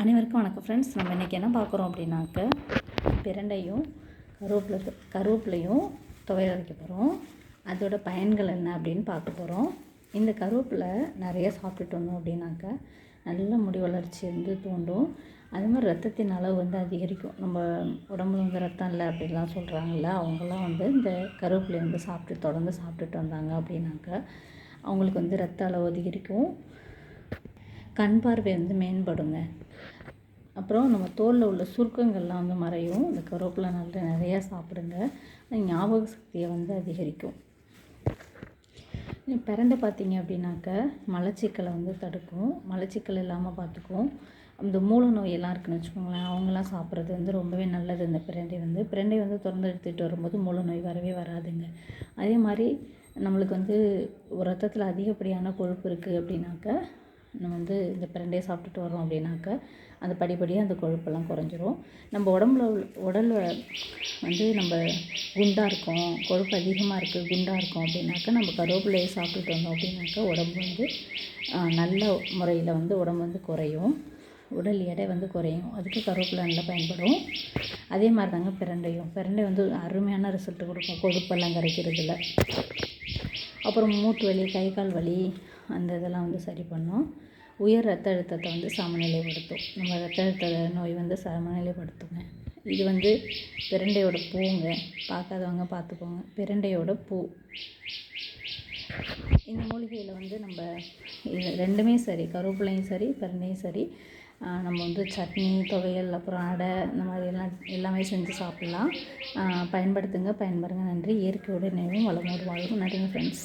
அனைவருக்கும் வணக்கம் ஃப்ரெண்ட்ஸ் நம்ம இன்றைக்கி என்ன பார்க்குறோம் அப்படின்னாக்க பிரண்டையும் கருவேப்பிலை கருவேப்பிலையும் துவையல் வைக்க போகிறோம் அதோட பயன்கள் என்ன அப்படின்னு பார்க்க போகிறோம் இந்த கருவேப்பிலை நிறைய சாப்பிட்டுட்டு வந்தோம் அப்படின்னாக்க நல்ல முடி வளர்ச்சி வந்து தூண்டும். அது மாதிரி ரத்தத்தின் அளவு வந்து அதிகரிக்கும். நம்ம உடம்புல வந்து ரத்தம் இல்லை அப்படின்லாம் சொல்கிறாங்கல்ல அவங்களாம் வந்து இந்த கருவேப்பிலை வந்து சாப்பிட்டு தொடர்ந்து சாப்பிட்டுட்டு வந்தாங்க அப்படின்னாக்க அவங்களுக்கு வந்து ரத்த அளவு அதிகரிக்கும். கண் பார்வை வந்து மேம்படுங்க. அப்புறம் நம்ம தோலில் உள்ள சுருக்கங்கள்லாம் வந்து மறையும். இந்த கருவேப்பிலை நல்ல நிறையா சாப்பிடுங்க. ஞாபக சக்தியை வந்து அதிகரிக்கும். பிரண்டை பார்த்தீங்க அப்படின்னாக்க மலச்சிக்கலை வந்து தடுக்கும். மலச்சிக்கல் இல்லாமல் பார்த்துக்கும் இந்த மூல நோயெல்லாம் இருக்குன்னு வச்சுக்கோங்களேன். அவங்களாம் சாப்பிட்றது வந்து ரொம்பவே நல்லது. இந்த பிரண்டை வந்து பிரண்டை வந்து திறந்து எடுத்துகிட்டு வரும்போது மூல நோய் வரவே வராதுங்க. அதே மாதிரி நம்மளுக்கு வந்து ரத்தத்தில் அதிகப்படியான கொழுப்பு இருக்குது அப்படின்னாக்க நம்ம வந்து இந்த பிரண்டையை சாப்பிட்டுட்டு வரோம் அப்படின்னாக்க அந்த படிப்படியாக அந்த கொழுப்பெல்லாம் குறைஞ்சிரும். நம்ம உடம்புல உடலில் வந்து நம்ம குண்டாக இருக்கோம் கொழுப்பு அதிகமாக இருக்குது குண்டாக இருக்கோம் அப்படின்னாக்கா நம்ம கருவேப்பிலையை சாப்பிட்டுட்டு வந்தோம் அப்படின்னாக்கா உடம்பு வந்து நல்ல முறையில் வந்து உடம்பு வந்து குறையும். உடல் எடை வந்து குறையும். அதுக்கு கருவேப்பிலை நல்லா பயன்படும். அதே மாதிரி தாங்க பிரண்டையும். பிரண்டை வந்து அருமையான ரிசல்ட் கொடுக்கும். கொழுப்பெல்லாம் கரைக்கிறதுல. அப்புறம் மூட்டு வலி கை கால் வலி அந்த இதெல்லாம் வந்து சரி பண்ணும். உயர் ரத்த அழுத்தத்தை வந்து சமநிலைப்படுத்தும். நம்ம ரத்த அழுத்த நோய் வந்து சமநிலைப்படுத்துங்க. இது வந்து பிரண்டையோட பூங்க. பார்க்காதவங்க பார்த்துக்கோங்க. பிரண்டையோட பூ. இந்த மூலிகையில் வந்து நம்ம இது ரெண்டுமே சரி. கருவேப்பிலையும் சரி பிரண்டையும் சரி. நம்ம வந்து சட்னி துவையல் அப்புறம் அடை இந்த மாதிரி எல்லாம் எல்லாமே செஞ்சு சாப்பிட்லாம். பயன்படுத்துங்க பயன்படுங்க நன்றி. இயற்கையோட நினைவும் வளமோடு வாழும் நன்றிங்க ஃப்ரெண்ட்ஸ்